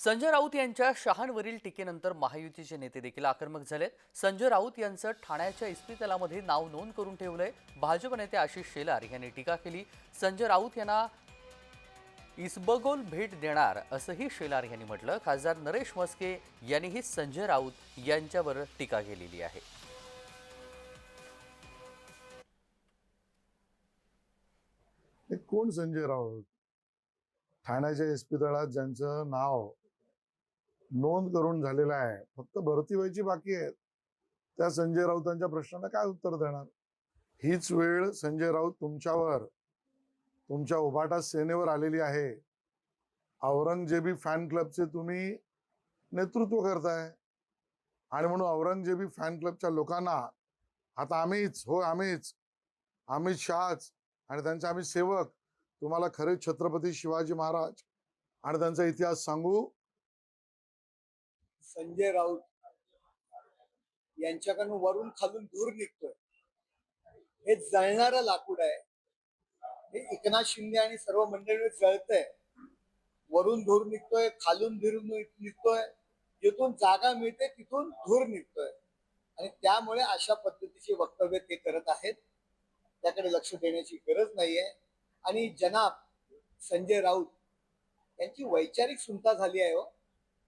संजय राऊत यांच्या शहांवरील टीकेनंतर महायुतीचे नेते देखील आक्रमक झालेत. संजय राऊत यांचं ठाण्याच्या इस्पितळामध्ये नाव नोंद करून ठेवलंय. भाजप नेते आशिष शेलार यांनी टीका केली. संजय राऊत यांना इसबगोल भेट देणार असंही शेलार यांनी म्हटलं. खासदार नरेश मस्के यांनीही संजय राऊत यांच्यावर टीका केलेली आहे. कोण संजय राऊत? ठाण्याच्या इस्पितळात ज्यांचं नाव नोंद करून झालेला आहे. फक्त भरती व्हायची बाकी आहे त्या संजय राऊतांच्या प्रश्नांना काय उत्तर देणार? हीच वेळ संजय राऊत तुमच्यावर तुमच्या उभाटा सेनेवर आलेली आहे. औरंगजेबी फॅन क्लबचे तुम्ही नेतृत्व करताय. आणि म्हणून औरंगजेबी फॅन क्लबच्या लोकांना आता आम्हीच हो आम्हीच अमित शहाच आणि त्यांचे आम्ही सेवक तुम्हाला खरे छत्रपती शिवाजी महाराज आणि त्यांचा इतिहास सांगू संजय राऊत यांच्याकडून वरून खालून दूर निघतोय. हे जळणारं लाकूड आहे. हे एकनाथ शिंदे आणि सर्व मंडळी जळतंय. वरून धूर निघतोय खालून धूर निघतोय. जिथून जागा मिळते तिथून धूर निघतोय. आणि त्यामुळे अशा पद्धतीची वक्तव्य ते करत आहेत. त्याकडे लक्ष देण्याची गरज नाहीये. आणि जनाब संजय राऊत यांची वैचारिक सुनता झाली आहे हो.